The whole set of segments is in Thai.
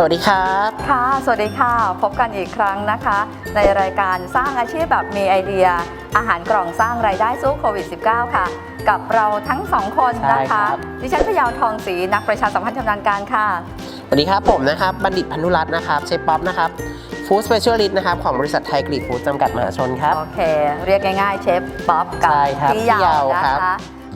สวัสดีครับ ค่ะ สวัสดีค่ะ พบกันอีกครั้งนะคะ ในรายการสร้างอาชีพแบบมีไอเดีย อาหารกล่องสร้างรายได้สู้โควิด -19 ค่ะ กับเราทั้งสองคนนะใช่ครัคะ บ ดิฉันพยาวทองศรีนักประชาสัมพันธ์ชำนาญการค่ะ สวัสดีครับผมนะครับ บัณฑิตพันธุรัตน์นะครับเชฟป๊อปนะครับ ฟู้ดสเปเชียลิสต์นะครับของบริษัทไทยกรีดฟู้ดจำกัดมหาชนครับ โอเค เรียกง่ายๆเชฟป๊อปกับใช่ครับพี่ยาพี่ยาววนะครัคะ บ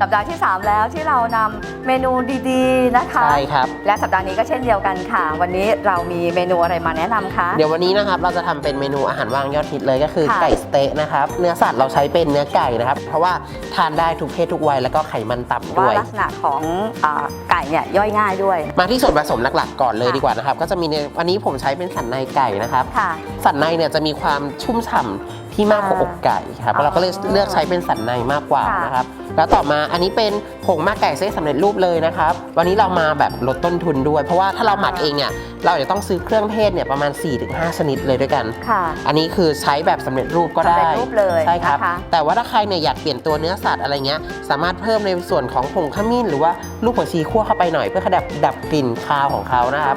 สัปดาห์ที่ 3 แล้วที่เรานำเมนูดีๆนะคะ ใช่ครับ และสัปดาห์นี้ก็เช่นเดียวกันค่ะ วันนี้เรามีเมนูอะไรมาแนะนำคะ เดี๋ยววันนี้นะครับเราจะทำเป็นเมนูอาหารว่างยอดฮิตเลยก็คือค่ะ ไก่สเต๊ะนะครับ เนื้อสัตว์เราใช้เป็นเนื้อไก่นะครับ เพราะว่าทานได้ทุกเพศทุกวัยแล้วก็ไขมันต่ำว่าด้วย ลักษณะของอาไก่เนี่ยย่อยง่ายด้วย มาที่ส่วนผสมหลักๆก่อนเลยค่ะ ดีกว่านะครับ ก็จะมีในวันนี้ผมใช้เป็นสันในไก่นะครับ ค่ะ สันในเนี่ยจะมีความชุ่มฉ่ำที่มากกว่าอกไก่ครับอ๋อเราก็เลยเลือกใช้เป็นสันในมากกว่าค่ะ นะครับ แล้วต่อมาอันนี้เป็นผงหมักไก่เส้นสำเร็จรูปเลยนะครับ วันนี้เรามาแบบลดต้นทุนด้วย เพราะว่าถ้าเราหมักเองเนี่ยเราจะต้องซื้อเครื่องเทศเนี่ยประมาณ 4-5 ชนิดเลยด้วยกันค่ะ อันนี้คือใช้แบบสำเร็จรูปก็ได้สำเร็จรูปเลยใช่ครับ นะคะ แต่ว่าถ้าใครเนี่ยอยากเปลี่ยนตัวเนื้อสัตว์อะไรเงี้ยสามารถเพิ่มในส่วนของผงขมิ้น หรือว่าลูกหัวชีคั่วเข้าไปหน่อยเพื่อขดับดับกลิ่นคาวของเขานะครับ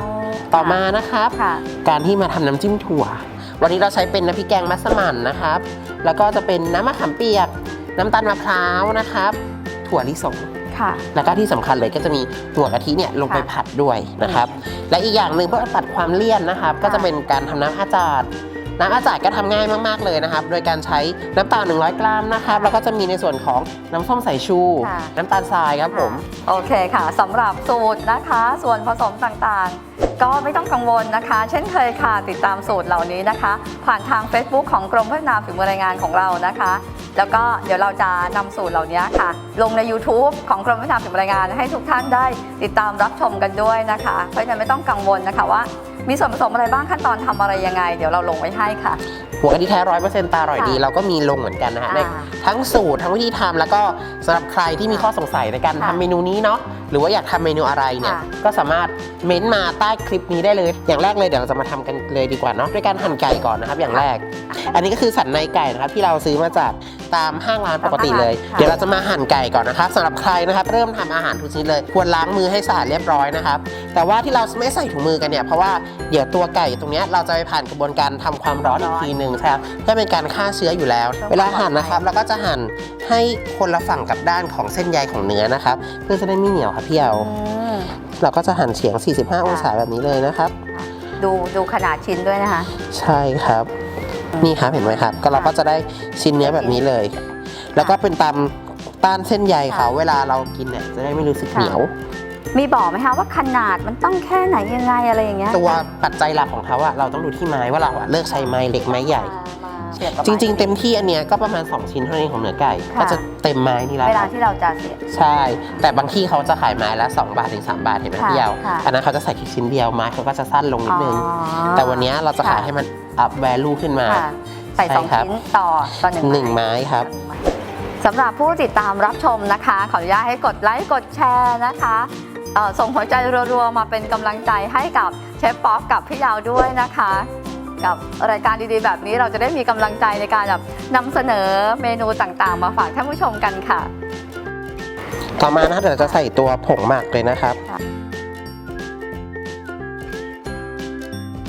ต่อมานะครับ ค่ะ การที่มาทำน้ำจิ้มถั่ว วันนี้เราใช้เป็นน้ำพริกแกงมัสมั่นนะครับ แล้วก็จะเป็นน้ำมะขามเปียก น้ำตาลมะพร้าวนะครับ ถั่วลิสงค่ะ แล้วก็ที่สำคัญเลยก็จะมีหัวกะทิเนี่ยลงไปค่ะผัดด้วยนะครับ และอีกอย่างหนึ่งเพื่อตัดความเลี่ยนนะครับ ก็จะเป็นการทำน้ำอาจาดน้ำอาจาดก็ทำง่ายมาก ๆ เลยนะครับ โดยการใช้น้ำตาล 100 กรัมนะครับ แล้วก็จะมีในส่วนของน้ำส้มสายชูค่ะน้ำตาลทรายครับผม โอเคค่ะสำหรับสูตรนะคะ ส่วนผสมต่างๆ ก็ไม่ต้องกังวลนะคะ เช่นเคยค่ะ ติดตามสูตรเหล่านี้นะคะ ผ่านทาง Facebook ของกรมพัฒนาฝีมือแรงงานของเรานะคะ แล้วก็เดี๋ยวเราจะนำสูตรเหล่านี้ค่ะ ลงใน YouTube ของกรมพัฒนาฝีมือแรงงาน ให้ทุกท่านได้ติดตามรับชมกันด้วยนะคะ เพราะฉะนั้นไม่ต้องกังวลนะคะว่า มีส่วนผสมอะไรบ้างขั้นตอนทำอะไรยังไง เดี๋ยวเราลงไว้ให้ค่ะ หัวกะทิแท้ร้อยเปอร์เซ็นต์ตาอร่อยดีค่ะเราก็มีลงเหมือนกันนะฮะในอ่าทั้งสูตรทั้งวิธีทำแล้วก็สำหรับใครที่มีข้อสงสัยในการค่ะทำเมนูนี้เนาะหรือว่าอยากทำเมนูอะไรเนี่ยค่ะก็สามารถเม้นต์มาใต้คลิปนี้ได้เลย อย่างแรกเลยเดี๋ยวเราจะมาทำกันเลยดีกว่าเนาะด้วยการหั่นไก่ก่อนนะครับ อย่างแรก อันนี้ก็คือสันในไก่นะครับที่เราซื้อมาจากตามห้างร้านปกติเลยค่ะเดี๋ยวเราจะมาหั่นไก่ก่อนนะครับสำหรับใครนะครับเริ่มทำอาหารทุกชนิดเลย ควรล้างมือให้สะอาดเรียบร้อยนะครับ แต่ว่าที่เราไม่ใส่ถุงมือกันเนี่ยเพราะว่าเดี๋ยวตัวไก่ตรงเนี้ยเราจะไปผ่านกระบวนการทำความร้อนอีกทีหนึ่งใช่ครับเพื่อเป็นการฆ่าเชื้ออยู่แล้ว เวลาหั่นนะครับเราก็จะหั่นให้คนละฝั่งกับด้านของเส้นใยของเนื้อนะครับ เพื่อจะได้ไม่เหนียวครับพี่เอาอืมเราก็จะหั่นเฉียง 45 องศาแบบนี้เลยนะครับ ดูดูขนาดชิ้นด้วยนะคะ ใช่ครับ นี่ครับเห็นไหมครับ ก็เราก็จะได้ชิ้นเนื้อแบบนี้เลย แล้วก็เป็นตามต้านเส้นใยเขาค่ะเวลาเรากินเนี่ยจะได้ไม่รู้สึกค่ะเหนียว มีบอกไหมคะว่าขนาดมันต้องแค่ไหนยังไงอะไรอย่างเงี้ยตัวปัจจัยหลักของเขาอะเราต้องดูที่ไม้ว่าเราอะเลือกใช้ไม้เล็กไม้ใหญ่มา เสียบกับจริงๆไม้เต็มที่อันเนี้ยก็ประมาณ 2 ชิ้นเท่านั้นเองของเนื้อไก่ ค่ะ ก็จะเต็มไม้นี่แล้วเวลาที่เราจะเสียบ ใช่ แต่บางที่เขาจะขายไม้ละ 2 บาทถึง3บาทเห็นไหมค่ะพี่เยาวค่ะ อันนั้นเขาจะใส่แค่ชิ้นเดียวไม้เขาก็จะสั้นลงนิดนึง อ๋อ แต่วันเนี้ยเราจะขายค่ะ ให้มัน up value ขึ้นมา ค่ะใส่สองใช่ครับ ชิ้นต่อต่อหนึ่งหนึ่งไม้ครับ สำหรับผู้ติดตามรับชมนะคะ ขออนุญาตให้กดไลค์กดแชร์นะคะเอ่อส่งหัวใจรัวๆมาเป็นกำลังใจให้กับเชฟป๊อปกับพี่ยาวด้วยนะคะ กับรายการดีๆ แบบนี้เราจะได้มีกำลังใจในการแบบนำเสนอเมนูต่างๆ มาฝากท่านผู้ชมกันค่ะ ต่อมานะครับเดี๋ยวเราจะใส่ตัวผงหมักเลยนะครับ ค่ะ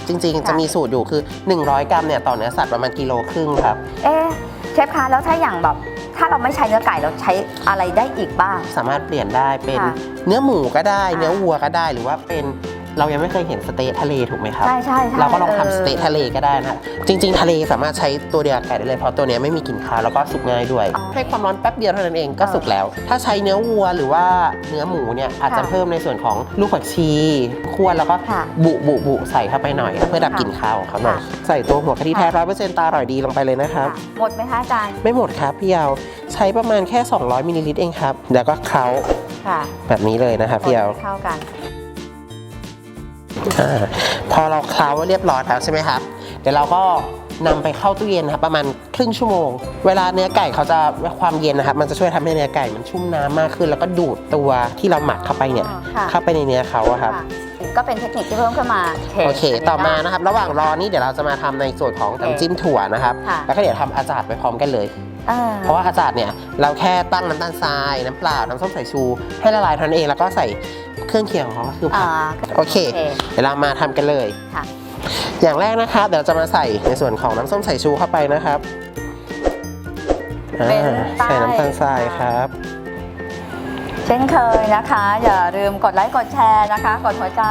จริงๆค่ะจะมีสูตรอยู่คือ 100 กรัมเนี่ยต่อเนื้อสัตว์ประมาณกิโลครึ่งครับ เอ๊ะเชฟคะแล้วถ้าอย่างแบบ ถ้าเราไม่ใช้เนื้อไก่เราใช้อะไรได้อีกบ้าง สามารถเปลี่ยนได้เป็นค่ะเนื้อหมูก็ได้ค่ะเนื้อวัวก็ได้หรือว่าเป็น เรายังไม่เคยเห็นสเต๊ะทะเลถูกไหมครับใช่ใช่ใช่เราก็ลองออทำสเต๊ะทะเลก็ได้นะจริง ๆ ทะเลสามารถใช้ตัวเดียวกับไก่ได้เลยเพราะตัวเนี้ยไม่มีกลิ่นคาวแล้วก็สุกง่ายด้วยอ๋อให้ความร้อนแป๊บเดียวเท่านั้นเองก็สุกแล้ว ถ้าใช้เนื้อวัวหรือว่าเนื้อหมูเนี่ยอาจจะค่ะเพิ่มในส่วนของลูกผักชีคั่วแล้วก็ค่ะบุบุบุใส่เข้าไปหน่อย เพื่อดับกลิ่นคาวของเขาหน่อยค่ะใส่ตัวหัวกะทิแท้ค่ะร้อยเปอร์เซ็นต์ตาอร่อยดีลงไปเลยนะครับหมดไหมคะอาจารย์ไม่หมดครับพี่ยาวใช้ประมาณแค่ 200มิลลิลิตรเองครับแล้วก็เคล้าค่ะแบบนี้เลยนะครับพี่ยาวคนให้เข้ากันอ่า พอเราเคล้าเรียบร้อยแล้วใช่ไหมครับ เดี๋ยวเราก็นำไปเข้าตู้เย็นนะครับประมาณครึ่งชั่วโมง เวลาเนื้อไก่เขาจะความเย็นนะครับมันจะช่วยทำให้เนื้อไก่มันชุ่มน้ำมากขึ้น แล้วก็ดูดตัวที่เราหมักเข้าไปเนี่ยอ๋อค่ะเข้าไปในเนื้อเขาอะครับค่ะก็เป็นเทคนิคที่เพิ่มขึ้นมา โอเค ต่อมานะครับ ระหว่างรอนี่เดี๋ยวเราจะมาทำในส่วนของน้ำจิ้มถั่วนะครับค่ะแล้วก็เดี๋ยวทำอาจารย์ไปพร้อมกันเลยเออเพราะว่าอาจารย์เนี่ยเราแค่ตั้งน้ำตาลทรายน้ำเปล่าน้ำส้มสายชู ให้ละลายเท่านั้นเองแล้วก็ใส่ เครื่องเคียงของเขาก็คือผัอ่ากโอเค เดี๋ยวเรามาทำกันเลยค่ะอย่างแรกนะครับเดี๋ยวเราจะมาใส่ในส่วนของน้ำส้มสายชูเข้าไปนะครับอ่าเป็นใต้ใส่น้ำตาลทรายครับ เช่นเคยนะคะ อย่าลืมกดไลค์กดแชร์นะคะ กดหัวใจ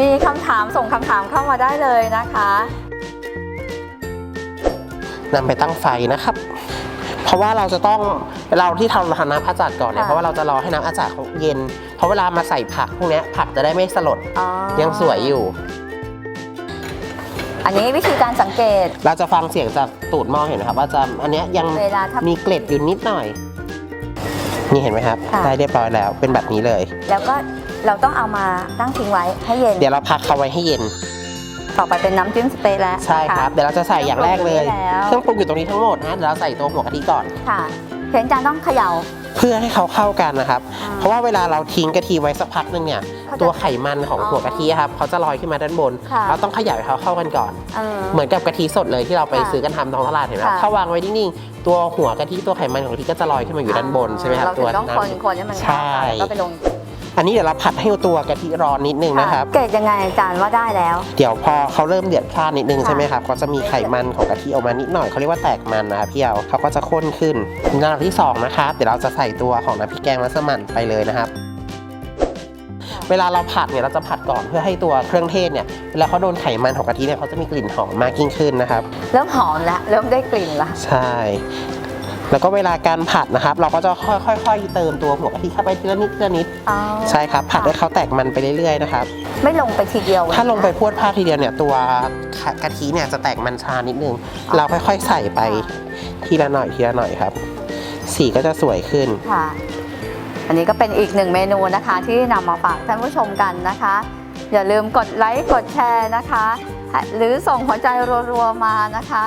มีคำถามส่งคำถามเข้ามาได้เลยนะคะนำไปตั้งไฟนะครับ เพราะว่าเราจะต้องเราที่ทำทำน้ำอาจารย์ก่อนเนี่ยค่ะเพราะว่าเราจะรอให้น้ำอาจารย์เขาเย็น เพราะเวลามาใส่ผักพวกเนี้ยผักจะได้ไม่สลดอ๋อยังสวยอยู่ อันนี้วิธีการสังเกต เราจะฟังเสียงจากตูดหม้อเห็นไหมครับ ว่าจะอันเนี้ยยังเวลาถ้ามีเกล็ดอยู่นิดหน่อย นี่เห็นไหมครับ ค่ะ ได้เรียบร้อยแล้วเป็นแบบนี้เลย แล้วก็เราต้องเอามาตั้งทิ้งไว้ให้เย็น เดี๋ยวเราพักเขาไว้ให้เย็น ต่อไปเป็นน้ำจิ้มสเต๊ะแล้วใช่ครับนะะเดี๋ยวเราจะใส่อย่างแรกเลยเครื่องปรุงอยู่แล้วเครื่องปรุงอยู่ตรงนี้ทั้งหมดนะเดี๋ยวเราใส่ตัวหัวกะทิก่อน ค่ะเห็นจานต้องเขย่า เพื่อให้เขาเข้ากันนะครับอ่าเพราะว่าเวลาเราทิ้งกะทิไว้สักพักนึงเนี่ยเขาจะตัวไขมันของอ๋อหัวกะทิครับเขาจะลอยขึ้นมาด้านบนค่ะเราต้องเขย่าให้เขาเข้ากันก่อนเออเหมือนกับกะทิสดเลยที่เราไปค่ะซื้อกันทำท้องตลาดเห็นไหมค่ะถ้าวางไว้นิ่งๆตัวหัวกะทิตัวไขมันของกะทิก็จะลอยขึ้นมาอยู่ด้านบนใช่ไหมครับเราถึตัวงต้องน้คนคนให้มันำเข้าใช่กันแล้วก็ไปลง อันนี้เดี๋ยวเราผัดให้ตัวกะทิร้อนนิดนึงนะครับ เกรดยังไงอาจารย์ว่าได้แล้ว เดี๋ยวพอเขาเริ่มเดือดพล่านนิดนึงค่ะใช่ไหมครับก็จะมีไขมันของกะทิออกมานิดหน่อยเขาเรียกว่าแตกมันนะครับพี่เอาเขาก็จะข้นขึ้นระดับที่สองนะครับเดี๋ยวเราจะใส่ตัวของน้ำพริกแกงมัสมั่นไปเลยนะครับเวลาเราผัดเนี่ยเราจะผัดก่อนเพื่อให้ตัวเครื่องเทศเนี่ยเวลาเขาโดนไขมันของกะทิเนี่ยเขาจะมีกลิ่นหอมมากยิ่งขึ้นนะครับ เริ่มหอมแล้วเริ่มได้กลิ่นละใช่ แล้วก็เวลาการผัดนะครับ เราก็จะค่อยๆเติมตัวหัวกะทิเข้าไปทีละนิดทีละนิดอ๋อใช่ครับ ผัดให้เขาแตกมันไปเรื่อยๆนะครับ ไม่ลงไปทีเดียวถ้าลงไปพรวดพลาดทีเดียวเนี่ยตัวกะทิเนี่ยจะแตกมันชานิดนึง เราค่อยๆใส่ไปทีละหน่อยทีละหน่อยครับ สีก็จะสวยขึ้น ค่ะ อันนี้ก็เป็นอีกหนึ่งเมนูนะคะ ที่นำมาฝากท่านผู้ชมกันนะคะ อย่าลืมกดไลค์กดแชร์นะคะ หรือส่งหัวใจรัวๆมานะคะ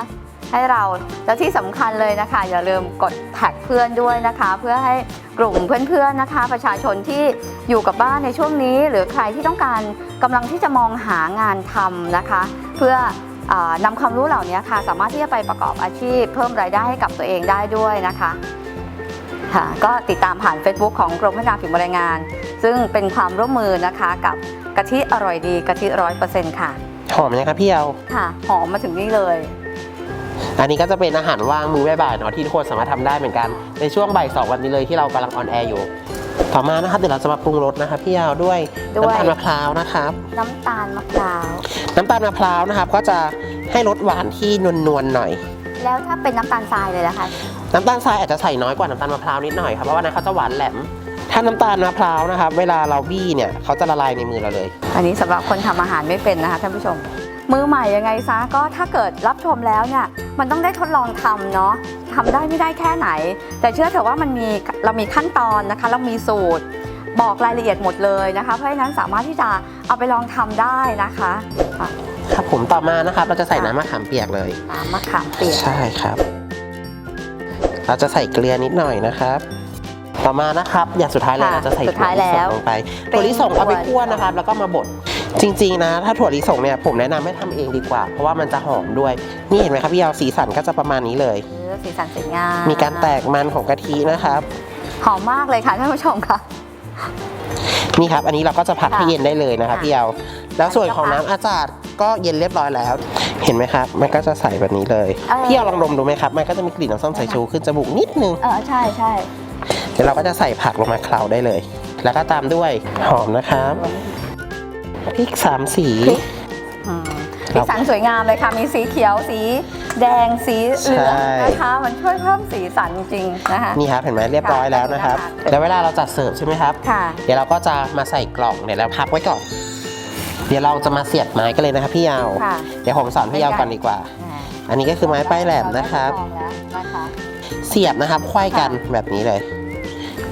ให้เราแล้วที่สำคัญเลยนะคะ อย่าลืมกดแท็กเพื่อนด้วยนะคะ เพื่อให้กลุ่มเพื่อนๆนะคะ ประชาชนที่อยู่กับบ้านในช่วงนี้ หรือใครที่ต้องการกำลังที่จะมองหางานทำนะคะ เพื่ออานำความรู้เหล่านี้ค่ะ สามารถที่จะไปประกอบอาชีพ เพิ่มรายได้ให้กับตัวเองได้ด้วยนะคะค่ะก็ติดตามผ่าน Facebook ของกรมพัฒนาฝีมือแรงงาน ซึ่งเป็นความร่วมมือนะคะกับกะทิอร่อยดีกะทิร้อยเปอร์เซ็นต์ค่ะ หอมยังครับพี่เอาค่ะ หอมมาถึงนี่เลย อันนี้ก็จะเป็นอาหารว่างมื้อบ่ายๆเนาะที่ทุกคนสามารถทำได้เหมือนกันในช่วงบ่ายสองวันนี้เลยที่เรากำลังออนแอร์อยู่ ต่อมานะครับเดี๋ยวเราจะมาปรุงรสนะครับพี่เอาด้วยด้วย น้ำตาลมะพร้าวนะครับ น้ำตาลมะพร้าว น้ำตาลมะพร้าวนะครับ ก็จะให้รสหวานที่นวลๆหน่อย แล้วถ้าเป็นน้ำตาลทรายเลยนะคะน้ำตาลทรายอาจจะใส่น้อยกว่าน้ำตาลมะพร้าวนิดหน่อยครับเพราะว่านั้นเขาจะหวานแหลม ถ้าน้ำตาลมะพร้าวนะครับ เวลาเราบี้เนี่ยเขาจะละลายในมือเราเลย อันนี้สำหรับคนทำอาหารไม่เป็นนะคะท่านผู้ชม มือใหม่ยังไงซะก็ถ้าเกิดรับชมแล้วเนี่ยมันต้องได้ทดลองทำเนาะทำได้ไม่ได้แค่ไหน แต่เชื่อเถอะว่ามันมีเรามีขั้นตอนนะคะ เรามีสูตรบอกรายละเอียดหมดเลยนะคะ เพราะฉะนั้นสามารถที่จะเอาไปลองทำได้นะคะอะครับผมต่อมานะครับ เราจะใส่น้ำมะขามเปียกเลยน้ำมะขามเปียกใช่ครับ เราจะใส่เกลือนิดหน่อยนะครับ ต่อมานะครับ อย่างสุดท้ายเลยค่ะเราจะใส่สุดท้ายแล้วถั่วลิสงลงไปเป็นถั่วลิสงเอาไปคั่วถั่วลิสงนะครับ แล้วก็มาบด จริงๆนะ ถ้าถั่วลิสงเนี่ยผมแนะนำให้ทำเองดีกว่า เพราะว่ามันจะหอมด้วย นี่เห็นไหมครับพี่เอาสีสันก็จะประมาณนี้เลย เออสีสันสวยงามมีการแตกมันของกะทินะครับ หอมมากเลยค่ะท่านผู้ชมค่ะ นี่ครับ อันนี้เราก็จะผัดให้ค่ะเย็นได้เลยนะครับค่ะ พี่เอาแล้วส่วนของน้ำอาจารย์ก็เย็นเรียบร้อยแล้ว เห็นไหมครับ มันก็จะใสแบบนี้เลย เออพี่เอาลองดมดูไหมครับ มันก็จะมีกลิ่นน้ำส้มสายชูขึ้นจมูกนิดนึง เออใช่ใช่เดี๋ยวเราก็จะใส่ผักลงมาเคล้าได้เลย แล้วก็ตามด้วยหอมนะครับ พริกสามสีพริก อืมสีสันสวยงามเลยค่ะ มีสีเขียว สีแดง สีเหลืองใช่นะคะ มันช่วยเพิ่มสีสันจริงๆนะคะ นี่ครับเห็นไหมเรียบร้อยแล้วนะครับ ค่ะ แล้วเวลาเราจัดเสิร์ฟใช่ไหมครับ ค่ะ เดี๋ยวเราก็จะมาใส่กล่องเดี๋ยวเราพักไว้ก่อน เดี๋ยวเราจะมาเสียบไม้กันเลยนะครับพี่ยาว ค่ะเดี๋ยวผมสอนพี่ยาวก่อนดีกว่าอ่าอันนี้ก็คือไม้ป้ายแหลมนะครับ เาได้ลองแล้วนะคะเสียบนะครับไขว้กันแบบนี้เลย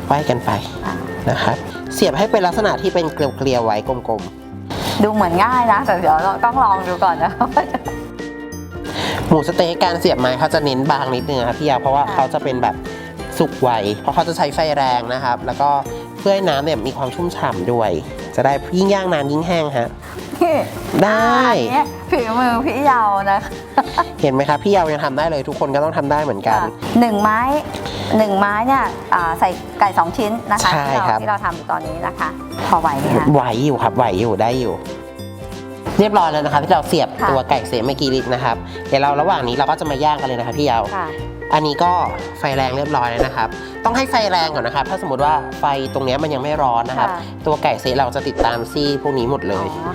ไขว้กันไปอ่านะครับ เสียบให้เป็นลักษณะที่เป็นเกลียวๆไว้กลม ดูเหมือนง่ายนะ แต่เดี๋ยวเราต้องลองดูก่อนนะๆหมูสะเต๊กการเสียบไม้เขาจะเน้นบางนิดนึงนะครับพี่ยาวเพราะว่าค่ะเขาจะเป็นแบบสุกไวเพราะเขาจะใช้ไฟแรงนะครับ แล้วก็เพื่อให้น้ำเนี่ยมีความชุ่มฉ่ำด้วย จะได้ยิ่งย่างนานยิ่งแห้งฮะนี่ได้ อันนี้ฝีมือพี่เยานะคะ เห็นไหมครับพี่เยายังทำได้เลยทุกคนก็ต้องทำได้เหมือนกัน หนึ่งไม้หนึ่งไม้เนี่ยอ่าใส่ไก่สองชิ้นนะคะใช่ที่เราครับ ที่เราทำอยู่ตอนนี้นะคะ พอไหวไหมคะ ไหวอยู่ครับไหวอยู่ได้อยู่ เรียบร้อยแล้วนะครับ ที่เราเสียบค่ะ ตัวไก่เสียเมื่อกี้ลินะครับเดี๋ยวเราระหว่างนี้เราก็จะมาย่างกันเลยนะครับพี่เยาค่ะ อันนี้ก็ไฟแรงเรียบร้อยแล้วนะครับ ต้องให้ไฟแรงก่อนนะครับ ถ้าสมมติว่าไฟตรงเนี้ยมันยังไม่ร้อนนะครับ ค่ะ ตัวไก่เสียเราจะติดตามซี่พวกนี้หมดเลย อ๋อ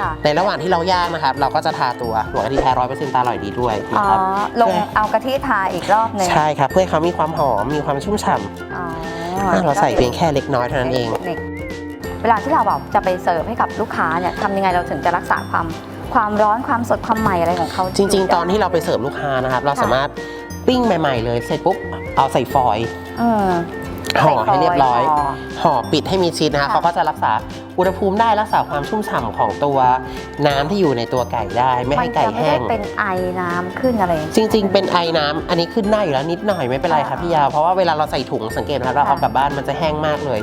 ค่ะในระหว่างที่เราย่างนะครับ เราก็จะทาตัวหัวกะทิแท้ร้อยเปอร์เซ็นต์ตาอร่อยดีด้วยอ๋อนะครับลงเพื่อเอากะทิทาอีกรอบหนึ่งใช่ครับเพื่อให้เขามีความหอมมีความชุ่มฉ่ำอ๋ออะเราใส่เพียงแค่เล็กน้อยเท่านั้นเองทคคเวลาที่เราแบบจะไปเสิร์ฟให้กับลูกค้าเนี่ยทำยังไงเราถึงจะรักษาความความร้อนความสดความใหม่อะไรของเขาจริง ๆ ตอนที่เราไปเสิร์ฟลูกค้านะครับ เราค่ะสามารถปิ้งใหม่ ๆ เลยเสร็จปุ๊บเอาใส่ฟอยล์อืม ห่อให้เรียบร้อยห่อห่อปิดให้มีชีสนะคะค่ะเขาก็จะรักษาอุณหภูมิได้รักษาความชุ่มฉ่ำของตัวน้ำที่อยู่ในตัวไก่ได้ ไม่มัให้นไก่จะไม่แห้ได้งเป็นไอน้ำขึ้นอะไร จริง ๆ เป็นไอน้ำอันนี้ขึ้นได้อยู่แล้วนิดหน่อยไม่เป็นไรครับพี่ยาวเพราะว่าเวลาเราใส่ถุงสังเกตนะครับเราค่ะเอากลับบ้านมันจะแห้งมากเลย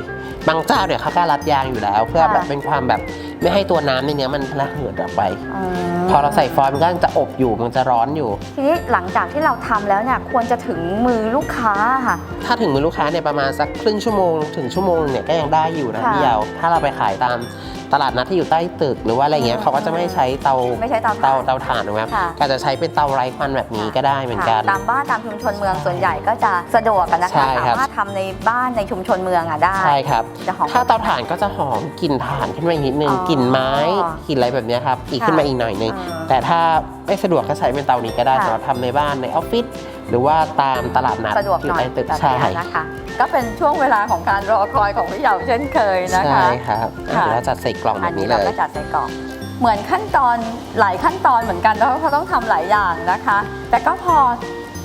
บางเจ้าเนี่ยเขากล้ารัดยางอยู่แล้ว เพื่อค่ะแบบเป็นความแบบ ไม่ให้ตัวน้ำในเนี้ยมันระเหยออกไปอืมพอเราใส่ฟอยล์มันก็จะอบอยู่มันจะร้อนอยู่ ทีนี้หลังจากที่เราทำแล้วเนี่ยควรจะถึงมือลูกค้าค่ะ ถ้าถึงมือลูกค้าเนี่ยประมาณสักครึ่งชั่วโมงถึงชั่วโมงเนี่ยก็ยังได้อยู่นะค่ะ พี่ยาวถ้าเราไปขายตาม ตลาดนัดที่อยู่ใต้ตึกหรือว่าอะไรเงี้ยอืมเขาก็จะไม่ใช้เตาไม่ใช่เตาถ่านเตาเตาถ่านนะครับค่ะ ก็จะใช้เป็นเตาไร้ควันแบบนี้ก็ได้เหมือนกัน ค่ะตามบ้านตามชุมชนเมืองส่วนใหญ่ก็จะสะดวกกันนะใช่คะครับ สามารถทำในบ้านในชุมชนเมืองอะได้ ใช่ครับ จะหอม ถ้าเตาถ่านก็จะหอมกลิ่นถ่านขึ้นมาอีกนิดนึงอ๋อกลิ่นไม้กลิ่นอะไรแบบเนี้ยครับอีกค่ะขึ้นมาอีกหน่อยนึงอืมแต่ถ้าไม่สะดวกก็ใช้เป็นเตานี้ก็ได้ค่ะ สำหรับทำในบ้านในออฟฟิศ หรือว่าตามตลาดนัดสะดวกที่อหน่อยใต้ตึกแบบใช่นี้นะคะ ก็เป็นช่วงเวลาของการรอคอยของพี่เหยาเช่นเคยนะคะใช่ครับอะค่ะเดี๋ยวเราจัดใส่กล่องแบอันบนี้นี้เลเรายก็จัดใส่กล่องเหมือนขั้นตอนหลายขั้นตอนเหมือนกันแล้วเขาต้องทำหลายอย่างนะคะ แต่ก็พอ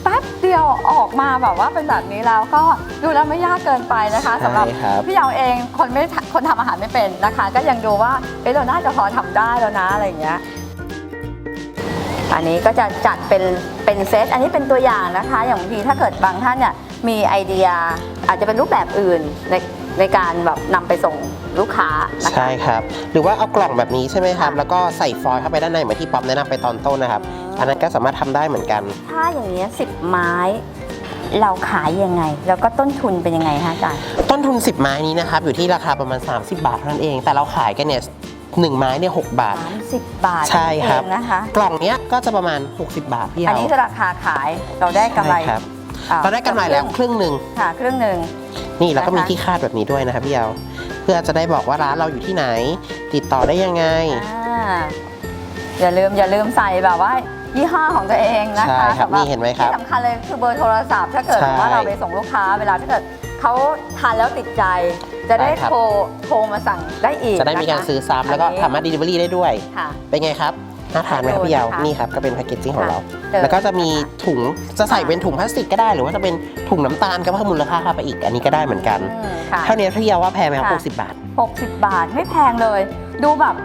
แป๊บเดียวออกมาแบบว่าเป็นแบบนี้แล้วก็ดูแล้วไม่ยากเกินไปนะคะสำหรับใช่ครับพี่เหยาเองคนไม่ทคนทำอาหารไม่เป็นนะคะ ก็ยังดูว่าเอ๊ะเราน่าจะพอทำได้แล้วนะอะไรอย่างเงี้ย อันนี้ก็จะจัดเป็นเป็นเซตอันนี้เป็นตัวอย่างนะคะ อย่างบางทีถ้าเกิดบางท่านเนี่ยมีไอเดียอาจจะเป็นรูปแบบอื่นในในการแบบนำไปส่งลูกค้านะคะใช่ครับ หรือว่าเอากล่องแบบนี้ใช่ไหมครับค่ะแล้วก็ใส่ฟอยล์เข้าไปด้านในเหมือนที่ป๊อปแนะนำไปตอนต้นนะครับ อันนั้นก็สามารถทำได้เหมือนกัน ถ้าอย่างเงี้ยสิบไม้ เราขายยังไง แล้วก็ต้นทุนเป็นยังไงคะอาจารย์ ต้นทุน 10 ไม้นี้นะครับอยู่ที่ราคาประมาณ 30 บาทเท่านั้นเอง แต่เราขายกันเนี่ย หนึ่งไม้เนี่ยหบาทสามสิบบาทใช่ครับ เองนะคะ กล่องเนี้ยก็จะประมาณ 60 บาทพี่อันเอานี้คือราคาขายเราได้กำไรใช่ครับอ่เราได้กำไรแล้วครึ่งหนึ่งค่ะครึ่งหนึ่ง นี่แล้วก็มีนะคะ ที่คาดแบบนี้ด้วยนะครับพี่เอาเพื่อจะได้บอกว่าร้านเราอยู่ที่ไหน ติดต่อได้ยังไง อ่าอย่าลืมอย่าลืมใส่แบบว่ายี่ห้อของตัวเองนะใช่คะครับสำหนี่เห็นไหมครับที่สำคัญเลยคือเบอร์โทรศัพท์ ถ้าเกิดใช่ ว่าเราไปส่งลูกค้า เวลาถ้าเกิดเขาทานแล้วติดใจ จะได้ใช่ครับโทรโทรมาสั่งได้อีกจะได้มีการนคซื้อซ้ำแล้วก็อันนี้สามารถ delivery ได้ด้วย ค่ะ เป็นไงครับน่าทานไหมครับพี่เยาวดูนะคะนี่ครับก็เป็นแพคเกจจิ้งของเราเดินแล้วก็จะมีนะคะถุงจะใส่เป็นถุงพลาสติกก็ได้ หรือว่าจะเป็นถุงน้ำตาลก็เพิ่มมูลค่าเข้าไปอีกอันนี้ก็ได้เหมือนกัน อืมค่ะ เท่านี้พี่เยาวว่าแพงไหมครับค่ะ60 บาท 60 บาทไม่แพงเลย ดูแบบ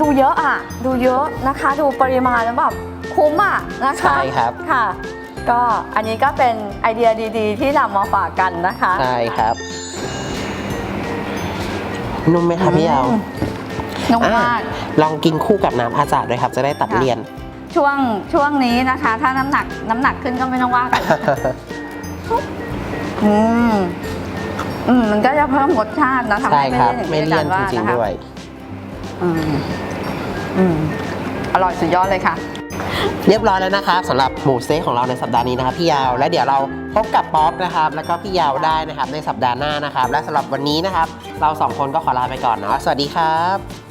ดูเยอะอะ ดูเยอะนะคะ ดูปริมาณแล้วแบบคุ้มอะนะคะใช่ครับ ค่ะ ก็อันนี้ก็เป็นไอเดียดีๆ ที่นำมาฝากกันนะคะ ใช่ครับ นุ่มไหมครับพี่เยาวอืมนุ่มมาก ลองกินคู่กับน้ำอาจาดด้วยครับ จะได้ตัดค่ะเลี่ยน ช่วงช่วงนี้นะคะ ถ้าน้ำหนักน้ำหนักขึ้นก็ไม่ต้องว่ากันอืมอืมมันก็จะเพิ่มรสชาตินะทำใช่ให้ครับไม่ไม่เลี่ยนเลี่ยนอย่างจที่ริงอาจารย์ว่านะคะๆด้วย อืมอืมอร่อยสุดยอดเลยค่ะ เรียบร้อยแล้วนะครับสำหรับหมูสเต็กของเราในสัปดาห์นี้นะครับพี่ยาวและเดี๋ยวเราพบกับป๊อปนะครับ แล้วก็พี่ยาวได้นะครับในสัปดาห์หน้านะครับ และสำหรับวันนี้นะครับ เราสองคนก็ขอลาไปก่อนเนาะสวัสดีครับ